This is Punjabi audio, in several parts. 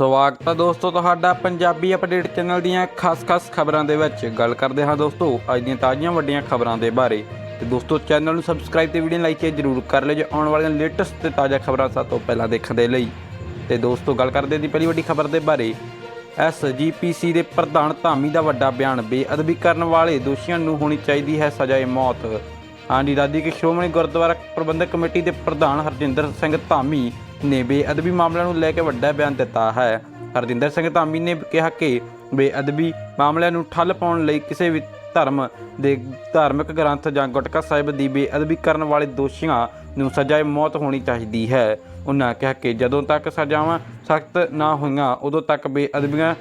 ਸਵਾਗਤ ਹੈ ਦੋਸਤੋ ਤੁਹਾਡਾ ਪੰਜਾਬੀ ਅਪਡੇਟ ਚੈਨਲ ਦੀਆਂ ਖਾਸ-ਖਾਸ ਖਬਰਾਂ ਦੇ ਵਿੱਚ। ਗੱਲ ਕਰਦੇ ਹਾਂ ਦੋਸਤੋ, ਅੱਜ ਦੀਆਂ ਤਾਜ਼ੀਆਂ ਵੱਡੀਆਂ ਖਬਰਾਂ ਦੇ ਬਾਰੇ। ਤੇ ਦੋਸਤੋ, ਚੈਨਲ ਨੂੰ ਸਬਸਕ੍ਰਾਈਬ ਤੇ ਵੀਡੀਓ ਨੂੰ ਲਾਈਕ ਜਰੂਰ ਕਰ ਲਿਓ ਜੇ। ਆਉਣ ਵਾਲੀਆਂ ਲੇਟੈਸਟ ਤੇ ਤਾਜ਼ਾ ਖਬਰਾਂ ਸਭ ਤੋਂ ਪਹਿਲਾਂ ਦੇਖਣ ਦੇ ਲਈ। ਤੇ ਦੋਸਤੋ, ਗੱਲ ਕਰਦੇ ਦੀ ਪਹਿਲੀ ਵੱਡੀ ਖਬਰ ਦੇ ਬਾਰੇ। ਐਸਜੀਪੀਸੀ ਦੇ ਪ੍ਰਧਾਨ ਧਾਮੀ ਦਾ ਵੱਡਾ ਬਿਆਨ, ਬੇਅਦਬੀ ਕਰਨ ਵਾਲੇ ਦੋਸ਼ੀਆਂ ਨੂੰ ਹੋਣੀ ਚਾਹੀਦੀ ਹੈ ਸਜ਼ਾਏ ਮੌਤ। ਹਾਂਜੀ ਦਾਦੀ ਕਿ ਸ਼੍ਰੋਮਣੀ ਗੁਰਦੁਆਰਾ ਪ੍ਰਬੰਧਕ ਕਮੇਟੀ ਦੇ ਪ੍ਰਧਾਨ ਹਰਜਿੰਦਰ ਸਿੰਘ ਧਾਮੀ ਨੇ ਬੇਅਦਬੀ ਮਾਮਲਿਆਂ ਨੂੰ ਲੈ ਕੇ ਵੱਡਾ ਬਿਆਨ ਦਿੱਤਾ ਹੈ। ਹਰਜਿੰਦਰ ਸਿੰਘ ਧਾਮੀ ਨੇ ਕਿਹਾ ਕਿ ਬੇਅਦਬੀ ਮਾਮਲਿਆਂ ਨੂੰ ਠੱਲ ਪਾਉਣ ਲਈ ਕਿਸੇ ਵੀ ਧਰਮ ਦੇ ਧਾਰਮਿਕ ਗ੍ਰੰਥ ਜਾਂ ਗੁਟਕਾ ਸਾਹਿਬ ਦੀ ਬੇਅਦਬੀ ਕਰਨ ਵਾਲੇ ਦੋਸ਼ੀਆਂ ਨੂੰ ਸਜ਼ਾਏ ਮੌਤ ਹੋਣੀ ਚਾਹੀਦੀ ਹੈ। ਉਹਨਾਂ ਕਿਹਾ ਕਿ ਜਦੋਂ ਤੱਕ ਸਜ਼ਾਵਾਂ ਸਖਤ ਨਾ ਹੋਈਆਂ, ਉਦੋਂ ਤੱਕ ਬੇਅਦਬੀਆਂ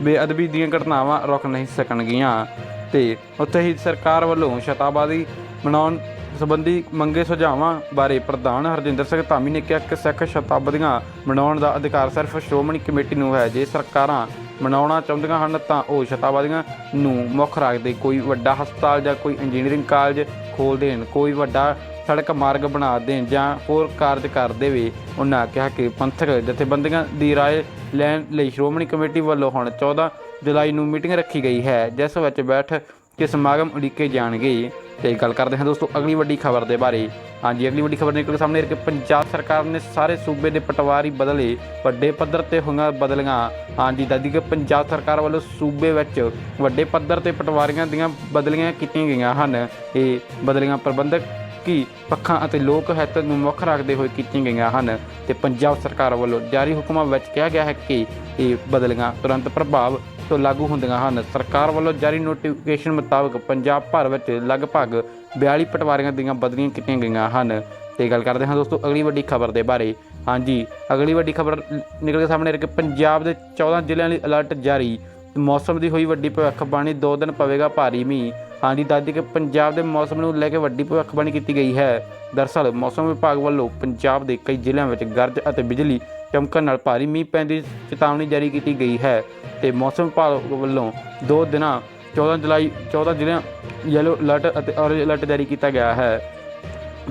ਬੇਅਦਬੀ ਦੀਆਂ ਘਟਨਾਵਾਂ ਰੁਕ ਨਹੀਂ ਸਕਣਗੀਆਂ। ਤੇ ਉੱਥੇ ਹੀ ਸਰਕਾਰ ਵੱਲੋਂ ਸ਼ਤਾਬਾਦੀ ਮਨਾਉਣ ਸੰਬੰਧੀ ਮੰਗੇ ਸੁਝਾਵਾਂ ਬਾਰੇ ਪ੍ਰਧਾਨ ਹਰਜਿੰਦਰ ਸਿੰਘ ਧਾਮੀ ਨੇ ਕਿਹਾ ਕਿ ਸਿੱਖ ਸ਼ਤਾਬਦੀਆਂ ਮਨਾਉਣ ਦਾ ਅਧਿਕਾਰ ਸਿਰਫ ਸ਼੍ਰੋਮਣੀ ਕਮੇਟੀ ਨੂੰ ਹੈ ਜੇ ਸਰਕਾਰਾਂ ਮਨਾਉਣਾ ਚਾਹੁੰਦੀਆਂ ਹਨ ਤਾਂ ਉਹ ਸ਼ਤਾਬਦੀਆਂ ਨੂੰ ਮੁੱਖ ਰੱਖਦੇ ਕੋਈ ਵੱਡਾ ਹਸਪਤਾਲ ਜਾਂ ਕੋਈ ਇੰਜੀਨੀਅਰਿੰਗ ਕਾਲਜ ਖੋਲ ਦੇਣ ਕੋਈ ਵੱਡਾ ਸੜਕ ਮਾਰਗ ਬਣਾ ਦੇਣ ਜਾਂ ਹੋਰ ਕਾਰਜ ਕਰ ਦੇਵੇ ਉਹਨਾਂ ਕਿਹਾ ਕਿ ਪੰਥਕ ਜਥੇਬੰਦੀਆਂ ਦੀ رائے ਲੈਣ ਲਈ ਸ਼੍ਰੋਮਣੀ ਕਮੇਟੀ ਵੱਲੋਂ ਹੁਣ 14 ਜੁਲਾਈ ਨੂੰ ਮੀਟਿੰਗ ਰੱਖੀ ਗਈ ਹੈ ਜਿਸ ਵਿੱਚ ਬੈਠ ਕੇ ਸਮਾਗਮ ਉਲੀਕੇ ਜਾਣਗੇ। ਤੇ ਗੱਲ ਕਰਦੇ ਹਾਂ ਦੋਸਤੋ ਅਗਲੀ ਵੱਡੀ ਖਬਰ ਦੇ ਬਾਰੇ। ਹਾਂਜੀ, ਅਗਲੀ ਵੱਡੀ ਖਬਰ ਨਿਕਲ ਸਾਹਮਣੇ ਕਿ ਪੰਜਾਬ ਸਰਕਾਰ ਨੇ ਸਾਰੇ ਸੂਬੇ ਦੇ ਪਟਵਾਰੀ ਬਦਲੇ ਵੱਡੇ ਪੱਧਰ ਤੇ ਹੋਈਆਂ ਬਦਲੀਆਂ। ਹਾਂਜੀ ਦਾਦੀ ਕਿ ਪੰਜਾਬ ਸਰਕਾਰ ਵੱਲੋਂ ਸੂਬੇ ਵਿੱਚ ਵੱਡੇ ਪੱਧਰ ਤੇ ਪਟਵਾਰੀਆਂ ਦੀਆਂ ਬਦਲੀਆਂ ਕੀਤੀਆਂ ਗਈਆਂ ਹਨ। ਇਹ ਬਦਲੀਆਂ ਪ੍ਰਬੰਧਕ ਕੀ ਪੱਖਾਂ ਅਤੇ ਲੋਕ ਹਿੱਤ ਨੂੰ ਮੁੱਖ ਰੱਖਦੇ ਹੋਏ ਕੀਤੀਆਂ ਗਈਆਂ ਹਨ। ਤੇ ਪੰਜਾਬ ਸਰਕਾਰ ਵੱਲੋਂ ਜਾਰੀ ਹੁਕਮਾਂ ਵਿੱਚ ਕਿਹਾ ਗਿਆ ਹੈ ਕਿ ਇਹ ਬਦਲੀਆਂ ਤੁਰੰਤ ਪ੍ਰਭਾਵ ਤੋਂ ਲਾਗੂ ਹੁੰਦੀਆਂ ਹਨ। ਸਰਕਾਰ ਵੱਲੋਂ ਜਾਰੀ ਨੋਟੀਫਿਕੇਸ਼ਨ ਮੁਤਾਬਕ ਪੰਜਾਬ ਭਰ ਵਿੱਚ ਲਗਭਗ 42 ਪਟਵਾਰੀਆਂ ਦੀਆਂ ਬਦਲੀਆਂ ਕੀਤੀਆਂ ਗਈਆਂ ਹਨ। ਤੇ ਗੱਲ ਕਰਦੇ ਹਾਂ ਦੋਸਤੋ ਅਗਲੀ ਵੱਡੀ ਖਬਰ ਦੇ ਬਾਰੇ। ਹਾਂਜੀ, ਅਗਲੀ ਵੱਡੀ ਖਬਰ ਨਿਕਲ ਕੇ ਸਾਹਮਣੇ ਆ ਕਿ ਪੰਜਾਬ ਦੇ 14 ਜ਼ਿਲ੍ਹਿਆਂ ਲਈ ਅਲਰਟ ਜਾਰੀ। ਮੌਸਮ ਦੀ ਹੋਈ ਵੱਡੀ ਭਵਿੱਖਬਾਣੀ, ਦੋ ਦਿਨ ਪਵੇਗਾ ਭਾਰੀ ਮੀਂਹ। ਹਾਂਜੀ ਦਾਦੀ ਕਿ ਪੰਜਾਬ ਦੇ ਮੌਸਮ ਨੂੰ ਲੈ ਕੇ ਵੱਡੀ ਭਵਿੱਖਬਾਣੀ ਕੀਤੀ ਗਈ ਹੈ। ਦਰਅਸਲ ਮੌਸਮ ਵਿਭਾਗ ਵੱਲੋਂ ਪੰਜਾਬ ਦੇ ਕਈ ਜ਼ਿਲ੍ਹਿਆਂ ਵਿੱਚ ਗਰਜ ਅਤੇ ਬਿਜਲੀ ਚਮਕਣ ਨਾਲ ਭਾਰੀ ਮੀਂਹ ਪੈਣ ਦੀ ਚੇਤਾਵਨੀ ਜਾਰੀ ਕੀਤੀ ਗਈ ਹੈ ਤੇ ਮੌਸਮ ਵਿਭਾਗ ਵੱਲੋਂ ਦੋ ਦਿਨਾਂ 14 ਜੁਲਾਈ 14 ਜ਼ਿਲ੍ਹਿਆਂ ਯੈਲੋ ਅਲਰਟ ਅਤੇ ਔਰੇਂਜ ਅਲਰਟ ਜਾਰੀ ਕੀਤਾ ਗਿਆ ਹੈ।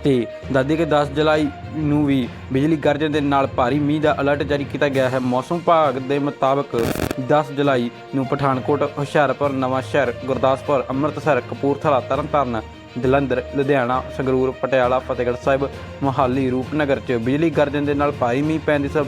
ਤੇ ਦਾਦੀ ਕੇ 10 ਜੁਲਾਈ ਨੂੰ ਵੀ ਬਿਜਲੀ ਗਰਜਨ ਦੇ ਨਾਲ ਭਾਰੀ ਮੀਂਹ ਦਾ ਅਲਰਟ ਜਾਰੀ ਕੀਤਾ ਗਿਆ ਹੈ। ਮੌਸਮ ਵਿਭਾਗ ਦੇ ਮੁਤਾਬਕ 10 ਜੁਲਾਈ ਨੂੰ ਪਠਾਨਕੋਟ, ਹੁਸ਼ਿਆਰਪੁਰ ਨਵਾਂਸ਼ਹਿਰ ਗੁਰਦਾਸਪੁਰ, ਅੰਮ੍ਰਿਤਸਰ, ਕਪੂਰਥਲਾ, ਤਰਨਤਾਰਨ, ਜਲੰਧਰ, ਲੁਧਿਆਣਾ, ਸੰਗਰੂਰ, ਪਟਿਆਲਾ, ਫਤਿਹਗੜ੍ਹ ਸਾਹਿਬ, ਮੋਹਾਲੀ, ਰੂਪਨਗਰ 'ਚ ਬਿਜਲੀ ਗਰਜਨ ਦੇ ਨਾਲ ਭਾਰੀ ਮੀਂਹ ਪੈਣ ਦੀ ਸਭ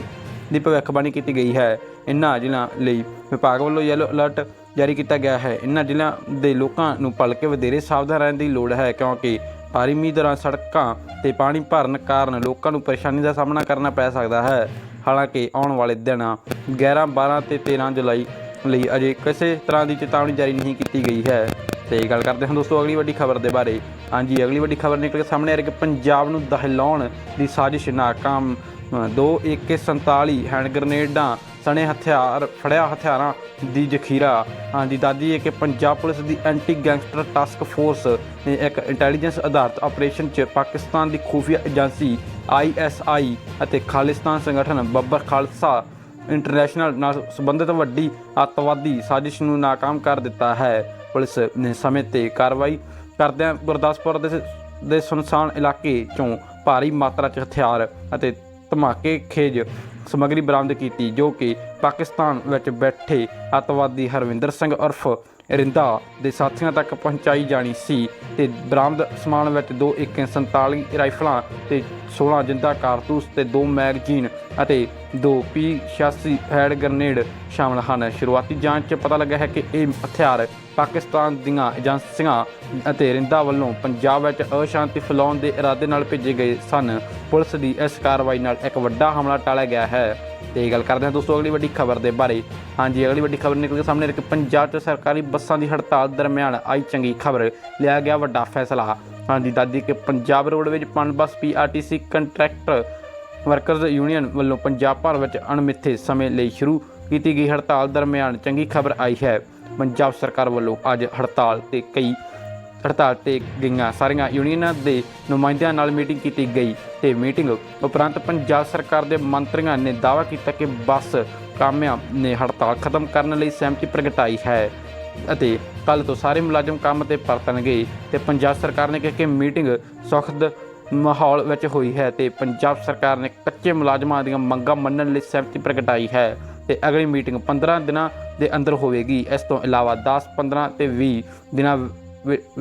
ਦੀ ਭਵਿੱਖਬਾਣੀ ਕੀਤੀ ਗਈ ਹੈ। ਇਨ੍ਹਾਂ ਜ਼ਿਲ੍ਹਿਆਂ ਲਈ ਵਿਭਾਗ ਵੱਲੋਂ ਯੈਲੋ ਅਲਰਟ ਜਾਰੀ ਕੀਤਾ ਗਿਆ ਹੈ। ਇਨ੍ਹਾਂ ਜ਼ਿਲ੍ਹਿਆਂ ਦੇ ਲੋਕਾਂ ਨੂੰ ਭਲਕੇ ਵਧੇਰੇ ਸਾਵਧਾਨ ਰਹਿਣ ਦੀ ਲੋੜ ਹੈ ਕਿਉਂਕਿ ਭਾਰੀ ਮੀਂਹ ਦੌਰਾਨ ਸੜਕਾਂ ਤੇ ਪਾਣੀ ਭਰਨ ਕਾਰਨ ਲੋਕਾਂ ਨੂੰ ਪਰੇਸ਼ਾਨੀ ਦਾ ਸਾਹਮਣਾ ਕਰਨਾ ਪੈ ਸਕਦਾ ਹੈ। ਹਾਲਾਂਕਿ ਆਉਣ ਵਾਲੇ ਦਿਨਾਂ 11 12 ਤੇ 13 ਜੁਲਾਈ ਲਈ ਅਜੇ ਕਿਸੇ ਤਰ੍ਹਾਂ ਦੀ ਚੇਤਾਵਨੀ ਜਾਰੀ ਨਹੀਂ ਕੀਤੀ ਗਈ ਹੈ। ਤੇ ਗੱਲ ਕਰਦੇ ਹਾਂ ਦੋਸਤੋ ਅਗਲੀ ਵੱਡੀ ਖਬਰ ਦੇ ਬਾਰੇ। ਹਾਂਜੀ ਅਗਲੀ ਵੱਡੀ ਖਬਰ ਨਿਕਲ ਕੇ ਸਾਹਮਣੇ ਆ ਰਹੀ ਕਿ ਪੰਜਾਬ ਨੂੰ ਦਹਿਲਾਉਣ ਦੀ ਸਾਜ਼ਿਸ਼ ਨਾਕਾਮ। ਅ, ਦੋ AK47 ਹੈਂਡ ਗ੍ਰਨੇਡਾਂ ਸਣੇ ਹਥਿਆਰ, ਫੜਿਆ ਹਥਿਆਰਾਂ ਦੀ ਜ਼ਖੀਰਾ ਹਾਂਜੀ ਦਾਦੀ ਹੈ ਕਿ ਪੰਜਾਬ ਪੁਲਿਸ ਦੀ ਐਂਟੀ ਗੈਂਗਸਟਰ ਟਾਸਕ ਫੋਰਸ ਨੇ ਇੱਕ ਇੰਟੈਲੀਜੈਂਸ ਆਧਾਰਿਤ ਆਪਰੇਸ਼ਨ 'ਚ ਪਾਕਿਸਤਾਨ ਦੀ ਖੂਫੀਆ ਏਜੰਸੀ ISI ਅਤੇ ਖਾਲਿਸਤਾਨ ਸੰਗਠਨ ਬੱਬਰ ਖਾਲਸਾ ਇੰਟਰਨੈਸ਼ਨਲ ਨਾਲ ਸੰਬੰਧਿਤ ਵੱਡੀ ਅੱਤਵਾਦੀ ਸਾਜ਼ਿਸ਼ ਨੂੰ ਨਾਕਾਮ ਕਰ ਦਿੱਤਾ ਹੈ। ਪੁਲਿਸ ਨੇ ਸਮੇਂ ਤੇ ਕਾਰਵਾਈ ਕਰਦਿਆਂ ਗੁਰਦਾਸਪੁਰ ਦੇ ਦੇ ਸੁਨਸਾਨ ਇਲਾਕੇ ਚੋਂ ਭਾਰੀ ਮਾਤਰਾ 'ਚ ਹਥਿਆਰ ਅਤੇ ਧਮਾਕੇ ਖੇਜ ਸਮੱਗਰੀ ਬਰਾਮਦ ਕੀਤੀ, ਜੋ ਕਿ ਪਾਕਿਸਤਾਨ ਵਿੱਚ ਬੈਠੇ ਅੱਤਵਾਦੀ ਹਰਵਿੰਦਰ ਸਿੰਘ ਉਰਫ ਰਿੰਦਾ ਦੇ ਸਾਥੀਆਂ ਤੱਕ ਪਹੁੰਚਾਈ ਜਾਣੀ ਸੀ ਤੇ ਬਰਾਮਦ ਸਮਾਨ ਵਿੱਚ ਦੋ AK47 ਰਾਈਫਲਾਂ ਤੇ 16 ਜਿੰਦਾ ਕਾਰਤੂਸ ਤੇ ਦੋ ਮੈਗਜ਼ੀਨ ਅਤੇ ਦੋ P86 ਹੈਡ ਗ੍ਰਨੇਡ ਸ਼ਾਮਲ ਹਨ। ਸ਼ੁਰੂਆਤੀ ਜਾਂਚ 'ਚ ਪਤਾ ਲੱਗਾ ਹੈ ਕਿ ਇਹ ਹਥਿਆਰ ਪਾਕਿਸਤਾਨ ਦੀਆਂ ਏਜੰਸੀਆਂ ਅਤੇ ਰਿੰਦਾ ਵੱਲੋਂ ਪੰਜਾਬ ਵਿੱਚ ਅਸ਼ਾਂਤੀ ਫੈਲਾਉਣ ਦੇ ਇਰਾਦੇ ਨਾਲ ਭੇਜੇ ਗਏ ਸਨ। ਪੁਲਿਸ ਦੀ ਇਸ ਕਾਰਵਾਈ ਨਾਲ ਇੱਕ ਵੱਡਾ ਹਮਲਾ ਟਾਲਿਆ ਗਿਆ ਹੈ। ਤੇ ਗੱਲ ਕਰਦੇ ਹਾਂ ਦੋਸਤੋ, ਅਗਲੀ ਵੱਡੀ ਖਬਰ ਦੇ ਬਾਰੇ। ਹਾਂਜੀ, ਅਗਲੀ ਵੱਡੀ ਖਬਰ ਨਿਕਲ ਕੇ ਸਾਹਮਣੇ। ਆ ਪੰਜਾਬ 'ਚ ਸਰਕਾਰੀ ਬੱਸਾਂ ਦੀ ਹੜਤਾਲ ਦਰਮਿਆਨ ਆਈ ਚੰਗੀ ਖਬਰ। ਲਿਆ ਗਿਆ ਵੱਡਾ ਫੈਸਲਾ। ਹਾਂਜੀ ਦਾਦੀ ਕਿ Punjab roadways Punbus PRTC contractor workers union ਵੱਲੋਂ ਪੰਜਾਬ ਭਰ ਵਿੱਚ ਅਣਮਿੱਥੇ ਸਮੇਂ ਲਈ ਸ਼ੁਰੂ ਕੀਤੀ ਗਈ ਹੜਤਾਲ ਦਰਮਿਆਨ ਚੰਗੀ ਖਬਰ ਆਈ ਹੈ। ਪੰਜਾਬ ਸਰਕਾਰ ਵੱਲੋਂ ਅੱਜ ਹੜਤਾਲ ਤੇ ਕਈ, ਹੜਤਾਲ ਤੇ ਗਈਆਂ ਸਾਰੀਆਂ ਯੂਨੀਅਨਾਂ ਦੇ ਨੁਮਾਇੰਦਿਆਂ ਨਾਲ ਮੀਟਿੰਗ ਕੀਤੀ ਗਈ ਤੇ ਮੀਟਿੰਗ ਉਪਰੰਤ ਪੰਜਾਬ ਸਰਕਾਰ ਦੇ ਮੰਤਰੀਆਂ ਨੇ ਦਾਅਵਾ ਕੀਤਾ ਕਿ ਬੱਸ ਕਾਮਿਆਂ ਨੇ ਹੜਤਾਲ ਖਤਮ ਕਰਨ ਲਈ ਸਹਿਮਤੀ ਪ੍ਰਗਟਾਈ ਹੈ ਅਤੇ ਕੱਲ ਤੋਂ ਸਾਰੇ ਮੁਲਾਜ਼ਮ ਕੰਮ ਤੇ ਪਰਤਣਗੇ ਤੇ ਪੰਜਾਬ ਸਰਕਾਰ ਨੇ ਕਿਹਾ ਕਿ ਮੀਟਿੰਗ ਸੁਖਦ ਮਾਹੌਲ ਵਿੱਚ ਹੋਈ ਹੈ ਤੇ ਪੰਜਾਬ ਸਰਕਾਰ ਨੇ ਕੱਚੇ ਮੁਲਾਜ਼ਮਾਂ ਦੀਆਂ ਮੰਗਾਂ ਮੰਨਣ ਲਈ ਸਹਿਮਤੀ ਪ੍ਰਗਟਾਈ ਹੈ। ਤੇ ਅਗਲੀ ਮੀਟਿੰਗ 15 ਦਿਨਾਂ ਦੇ ਅੰਦਰ ਹੋਵੇਗੀ। ਇਸ ਤੋਂ ਇਲਾਵਾ 10 15 ਤੇ 20 ਦਿਨਾਂ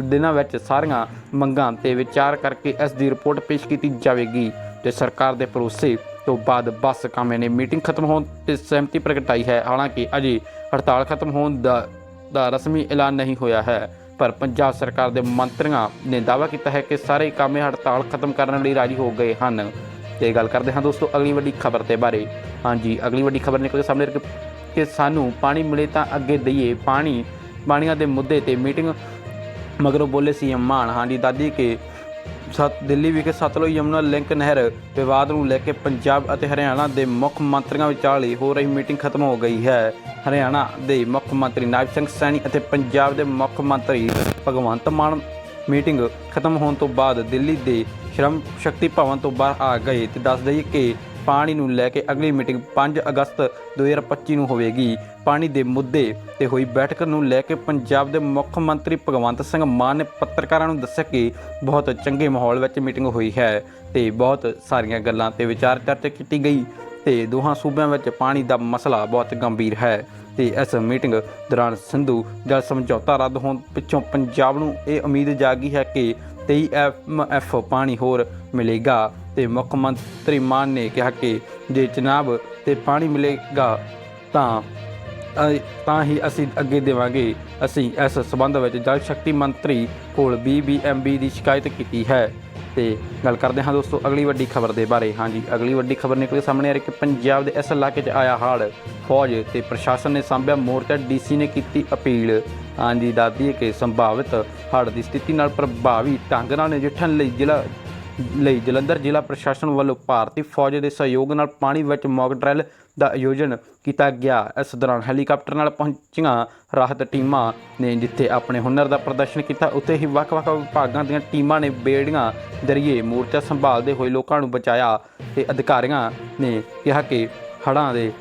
ਦਿਨਾਂ ਵਿੱਚ ਸਾਰੀਆਂ ਮੰਗਾਂ ਤੇ ਵਿਚਾਰ ਕਰਕੇ ਇਸ ਦੀ ਰਿਪੋਰਟ ਪੇਸ਼ ਕੀਤੀ ਜਾਵੇਗੀ ਤੇ ਸਰਕਾਰ ਦੇ ਭਰੋਸੇ ਤੋਂ ਬਾਅਦ ਬੱਸ ਕਾਮੇ ਨੇ ਮੀਟਿੰਗ ਖਤਮ ਹੋਣ ਤੇ ਸਹਿਮਤੀ ਪ੍ਰਗਟਾਈ ਹੈ। ਹਾਲਾਂਕਿ ਅਜੇ ਹੜਤਾਲ ਖਤਮ ਹੋਣ ਦਾ ਦਾ ਰਸਮੀ ਐਲਾਨ ਨਹੀਂ ਹੋਇਆ ਹੈ, ਪਰ ਪੰਜਾਬ ਸਰਕਾਰ ਦੇ ਮੰਤਰੀਆਂ ਨੇ ਦਾਅਵਾ ਕੀਤਾ ਹੈ ਕਿ ਸਾਰੇ ਕਾਮੇ ਹੜਤਾਲ ਖਤਮ ਕਰਨ ਲਈ ਰਾਜੀ ਹੋ ਗਏ ਹਨ। ਤੇ ਗੱਲ ਕਰਦੇ ਹਾਂ ਦੋਸਤੋ ਅਗਲੀ ਵੱਡੀ ਖਬਰ ਤੇ ਬਾਰੇ। ਹਾਂਜੀ, ਅਗਲੀ ਵੱਡੀ ਖਬਰ ਨਿਕਲ ਕੇ ਸਾਹਮਣੇ ਕਿ ਸਾਨੂੰ ਪਾਣੀ ਮਿਲੇ ਤਾਂ ਅੱਗੇ ਦਈਏ ਪਾਣੀ। ਪਾਣੀਆਂ ਦੇ ਮੁੱਦੇ ਤੇ ਮੀਟਿੰਗ ਮਗਰੋਂ ਬੋਲੇ ਸੀਐਮ ਮਾਨ। ਹਾਂਜੀ, ਦਾਦੀ ਕੇ ਸਤ ਦਿੱਲੀ ਵਿਖੇ ਸਤਲੁਜ ਯਮੁਨਾ ਲਿੰਕ ਨਹਿਰ ਵਿਵਾਦ ਨੂੰ ਲੈ ਕੇ ਪੰਜਾਬ ਅਤੇ ਹਰਿਆਣਾ ਦੇ ਮੁੱਖ ਮੰਤਰੀਆਂ ਵਿਚਾਲੇ ਹੋ ਰਹੀ ਮੀਟਿੰਗ ਖਤਮ ਹੋ ਗਈ ਹੈ। ਹਰਿਆਣਾ ਦੇ ਮੁੱਖ ਮੰਤਰੀ ਨਾਇਬ ਸਿੰਘ ਸੈਣੀ ਅਤੇ ਪੰਜਾਬ ਦੇ ਮੁੱਖ ਮੰਤਰੀ ਭਗਵੰਤ ਮਾਨ ਮੀਟਿੰਗ ਖਤਮ ਹੋਣ ਤੋਂ ਬਾਅਦ ਦਿੱਲੀ ਦੇ ਸ਼ਰਮ ਸ਼ਕਤੀ ਭਵਨ ਤੋਂ ਬਾਹਰ ਆ ਗਏ ਤੇ ਦੱਸ ਦਈਏ ਕਿ ਪਾਣੀ ਨੂੰ ਲੈ ਕੇ ਅਗਲੀ ਮੀਟਿੰਗ 5 ਅਗਸਤ 2025 ਨੂੰ ਹੋਵੇਗੀ। ਪਾਣੀ ਦੇ ਮੁੱਦੇ ਤੇ ਹੋਈ ਬੈਠਕ ਨੂੰ ਲੈ ਕੇ ਪੰਜਾਬ ਦੇ ਮੁੱਖ ਮੰਤਰੀ ਭਗਵੰਤ ਸਿੰਘ ਮਾਨ ਨੇ ਪੱਤਰਕਾਰਾਂ ਨੂੰ ਦੱਸਿਆ ਕਿ ਬਹੁਤ ਚੰਗੇ ਮਾਹੌਲ ਵਿੱਚ ਮੀਟਿੰਗ ਹੋਈ ਹੈ ਤੇ ਬਹੁਤ ਸਾਰੀਆਂ ਗੱਲਾਂ ਤੇ ਵਿਚਾਰ ਚਰਚਾ ਕੀਤੀ ਗਈ ਤੇ ਦੋਹਾਂ ਸੂਬਿਆਂ ਵਿੱਚ ਪਾਣੀ ਦਾ ਮਸਲਾ ਬਹੁਤ ਗੰਭੀਰ ਹੈ। ਤੇ ਇਸ ਮੀਟਿੰਗ ਦੌਰਾਨ ਸਿੰਧੂ ਜਲ ਸਮਝੌਤਾ ਰੱਦ ਹੋਣ ਪਿੱਛੋਂ ਪੰਜਾਬ ਨੂੰ ਇਹ ਉਮੀਦ ਜਾਗੀ ਹੈ ਕਿ 23 ਐਫ ਪਾਣੀ ਹੋਰ ਮਿਲੇਗਾ ਤੇ ਮੁੱਖ ਮੰਤਰੀ ਮਾਨ ਨੇ ਕਿਹਾ ਕਿ ਜੇ ਚਨਾਬ ਤੇ ਪਾਣੀ ਮਿਲੇਗਾ ਤਾਂ ਤਾਂ ਹੀ ਅਸੀਂ ਅੱਗੇ ਦੇਵਾਂਗੇ। ਅਸੀਂ ਇਸ ਸਬੰਧ ਵਿੱਚ ਜਲ ਸ਼ਕਤੀ ਮੰਤਰੀ ਕੋਲ BBMB ਦੀ ਸ਼ਿਕਾਇਤ ਕੀਤੀ ਹੈ। ਤੇ ਗੱਲ ਕਰਦੇ ਹਾਂ ਦੋਸਤੋ ਅਗਲੀ ਵੱਡੀ ਖਬਰ ਦੇ ਬਾਰੇ। ਹਾਂਜੀ, ਅਗਲੀ ਵੱਡੀ ਖਬਰ ਨਿਕਲੀ ਸਾਹਮਣੇ ਆ ਰਹੀ ਕਿ ਪੰਜਾਬ ਦੇ ਇਸ ਇਲਾਕੇ 'ਚ ਆਇਆ ਹੜ੍ਹ ਫੌਜ ਤੇ ਪ੍ਰਸ਼ਾਸਨ ਨੇ ਸਾਂਭਿਆ ਮੋਰਚਾ, ਡੀਸੀ ਨੇ ਕੀਤੀ ਅਪੀਲ। ਹਾਂਜੀ, ਦੱਸਦੀ ਹੈ ਕਿ ਸੰਭਾਵਿਤ ਹੜ੍ਹ ਦੀ ਸਥਿਤੀ ਨਾਲ ਪ੍ਰਭਾਵੀ ਢੰਗ ਨਾਲ ਨਜਿੱਠਣ ਲਈ ਜ਼ਿਲ੍ਹਾ ਲਈ ਜਲੰਧਰ ਜ਼ਿਲ੍ਹਾ ਪ੍ਰਸ਼ਾਸਨ ਵੱਲੋਂ ਭਾਰਤੀ ਫੌਜ ਦੇ ਸਹਿਯੋਗ ਨਾਲ ਪਾਣੀ ਵਿੱਚ ਮੌਕ ਡਰਿਲ ਦਾ ਆਯੋਜਨ ਕੀਤਾ ਗਿਆ। ਇਸ ਦੌਰਾਨ ਹੈਲੀਕਾਪਟਰ ਨਾਲ ਪਹੁੰਚੀਆਂ ਰਾਹਤ ਟੀਮਾਂ ਨੇ ਜਿੱਥੇ ਆਪਣੇ ਹੁਨਰ ਦਾ ਪ੍ਰਦਰਸ਼ਨ ਕੀਤਾ, ਉੱਥੇ ਹੀ ਵੱਖ-ਵੱਖ ਵਿਭਾਗਾਂ ਦੀਆਂ ਟੀਮਾਂ ਨੇ ਬੇੜੀਆਂ ਜ਼ਰੀਏ ਮੋਰਚਾ ਸੰਭਾਲਦੇ ਹੋਏ ਲੋਕਾਂ ਨੂੰ ਬਚਾਇਆ ਤੇ ਅਧਿਕਾਰੀਆਂ ਨੇ ਕਿਹਾ ਕਿ ਹੜ੍ਹਾਂ ਦੇ,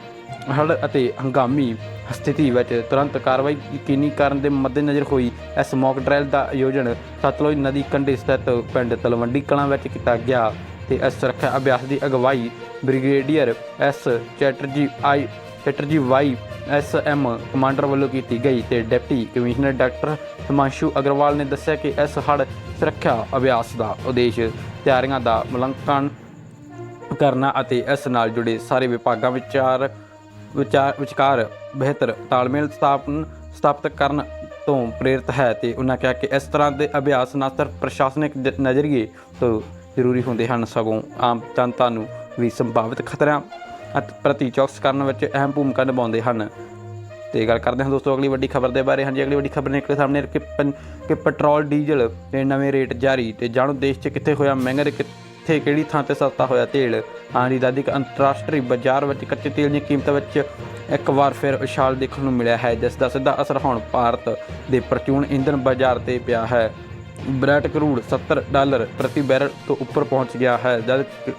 ਹੜ੍ਹ ਅਤੇ ਹੰਗਾਮੀ ਸਥਿਤੀ ਵਿੱਚ ਤੁਰੰਤ ਕਾਰਵਾਈ ਯਕੀਨੀ ਕਰਨ ਦੇ ਮੱਦੇਨਜ਼ਰ ਹੋਈ। ਇਸ ਮੌਕ ਡਰਿਲ ਦਾ ਆਯੋਜਨ ਸਤਲੁਜ ਨਦੀ ਕੰਢੇ ਸਥਿਤ ਪਿੰਡ ਤਲਵੰਡੀ ਕਲਾਂ ਵਿੱਚ ਕੀਤਾ ਗਿਆ ਤੇ ਇਸ ਸੁਰੱਖਿਆ ਅਭਿਆਸ ਦੀ ਅਗਵਾਈ brigadier S Chatterjee I Chatterjee Y S M commander ਵੱਲੋਂ ਕੀਤੀ ਗਈ ਤੇ deputy commissioner doctor Himanshu Agarwal ਨੇ ਦੱਸਿਆ ਕਿ ਇਸ ਹੜ੍ਹ ਸੁਰੱਖਿਆ ਅਭਿਆਸ ਦਾ ਉਦੇਸ਼ ਤਿਆਰੀਆਂ ਦਾ ਮੁਲਾਂਕਣ ਕਰਨਾ ਅਤੇ ਇਸ ਨਾਲ ਜੁੜੇ ਸਾਰੇ ਵਿਭਾਗਾਂ ਵਿਚਾਰ ਵਿਚਾਰ ਵਿਚਕਾਰ ਬਿਹਤਰ ਤਾਲਮੇਲ ਸਥਾਪਨ, ਸਥਾਪਿਤ ਕਰਨ ਤੋਂ ਪ੍ਰੇਰਿਤ ਹੈ ਤੇ ਉਹਨਾਂ ਕਿਹਾ ਕਿ ਇਸ ਤਰ੍ਹਾਂ ਦੇ ਅਭਿਆਸ ਨਾ ਸਿਰਫ ਪ੍ਰਸ਼ਾਸਨਿਕ ਨਜ਼ਰੀਏ ਤੋਂ ਜ਼ਰੂਰੀ ਹੁੰਦੇ ਹਨ, ਸਗੋਂ ਆਮ ਜਨਤਾ ਨੂੰ ਵੀ ਸੰਭਾਵਿਤ ਖਤਰਿਆਂ ਅਤੇ, ਪ੍ਰਤੀ ਚੌਕਸ ਕਰਨ ਵਿੱਚ ਅਹਿਮ ਭੂਮਿਕਾ ਨਿਭਾਉਂਦੇ ਹਨ। ਤੇ ਗੱਲ ਕਰਦੇ ਹਾਂ ਦੋਸਤੋ, ਅਗਲੀ ਵੱਡੀ ਖਬਰ ਦੇ ਬਾਰੇ। ਹਾਂਜੀ, ਅਗਲੀ ਵੱਡੀ ਖਬਰ ਨਿਕਲੇ ਸਾਹਮਣੇ ਕਿ ਪੈਟਰੋਲ, ਡੀਜ਼ਲ ਦੇ ਨਵੇਂ ਰੇਟ ਜਾਰੀ ਤੇ ਜਾਣੋ ਦੇਸ਼ 'ਚ ਕਿੱਥੇ ਹੋਇਆ ਮਹਿੰਗਾ ਤੇ ਕਿੱਥੇ ਕਿਹੜੀ ਥਾਂ ਤੇ ਸਸਤਾ ਹੋਇਆ ਤੇਲ? ਹਾਂਜੀ ਦਾਦੀ ਕਿ ਅੰਤਰਰਾਸ਼ਟਰੀ ਬਾਜ਼ਾਰ ਵਿੱਚ ਕੱਚੇ ਤੇਲ ਦੀਆਂ ਕੀਮਤਾਂ ਵਿੱਚ ਇੱਕ ਵਾਰ ਫਿਰ ਉਛਾਲ ਦੇਖਣ ਨੂੰ ਮਿਲਿਆ ਹੈ, ਜਿਸ ਦਾ ਸਿੱਧਾ ਅਸਰ ਹੁਣ ਭਾਰਤ ਦੇ ਪ੍ਰਚੂਨ ਇੰਧਨ ਬਾਜ਼ਾਰ ਤੇ ਪਿਆ ਹੈ। ਬ੍ਰੈਟ ਕਰੂਡ 70 ਡਾਲਰ ਪ੍ਰਤੀ ਬੈਰਲ ਤੋਂ ਉੱਪਰ ਪਹੁੰਚ ਗਿਆ ਹੈ, ਜਦ ਕਿ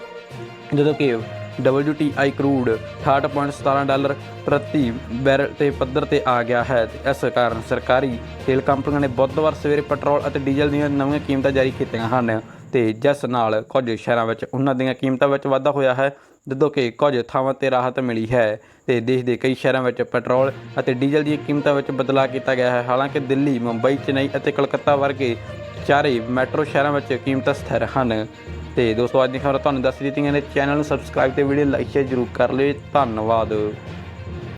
ਜਦੋਂ ਕਿ WTI ਕਰੂਡ 68.17 ਡਾਲਰ ਪ੍ਰਤੀ ਬੈਰਲ ਤੇ ਪੱਧਰ ਤੇ ਆ ਗਿਆ ਹੈ। ਇਸ ਕਾਰਨ ਸਰਕਾਰੀ ਤੇਲ ਕੰਪਨੀਆਂ ਨੇ ਬੁੱਧਵਾਰ ਸਵੇਰੇ ਪੈਟਰੋਲ ਅਤੇ ਡੀਜ਼ਲ ਦੀਆਂ ਨਵੀਆਂ ਕੀਮਤਾਂ ਜਾਰੀ ਕੀਤੀਆਂ ਹਨ। ਤੇ ਜਿਸ ਨਾਲ ਕੁਝ ਸ਼ਹਿਰਾਂ ਵਿੱਚ ਉਹਨਾਂ ਦੀਆਂ ਕੀਮਤਾਂ ਵਿੱਚ ਵਾਧਾ ਹੋਇਆ ਹੈ, ਜਦੋਂ ਕਿ ਕੁਝ ਥਾਵਾਂ ਤੇ ਰਾਹਤ ਮਿਲੀ ਹੈ ਤੇ ਦੇਸ਼ ਦੇ ਕਈ ਸ਼ਹਿਰਾਂ ਵਿੱਚ ਪੈਟਰੋਲ ਅਤੇ ਡੀਜ਼ਲ ਦੀਆਂ ਕੀਮਤਾਂ ਵਿੱਚ ਬਦਲਾਅ ਕੀਤਾ ਗਿਆ ਹੈ। ਹਾਲਾਂਕਿ ਦਿੱਲੀ, ਮੁੰਬਈ, ਚੇਨਈ ਅਤੇ ਕਲਕੱਤਾ ਵਰਗੇ ਚਾਰੇ ਮੈਟਰੋ ਸ਼ਹਿਰਾਂ ਵਿੱਚ ਕੀਮਤਾਂ ਸਥਿਰ ਹਨ। ਤੇ ਦੋਸਤੋ, ਅੱਜ ਦੀ ਖਬਰ ਤੁਹਾਨੂੰ ਦੱਸ ਦਿੱਤੀਆਂ ਨੇ। ਚੈਨਲ ਨੂੰ ਸਬਸਕ੍ਰਾਈਬ ਤੇ ਵੀਡੀਓ ਲਾਈਕ ਸ਼ੇਅਰ ਜ਼ਰੂਰ ਕਰ ਲਿਓ। ਧੰਨਵਾਦ।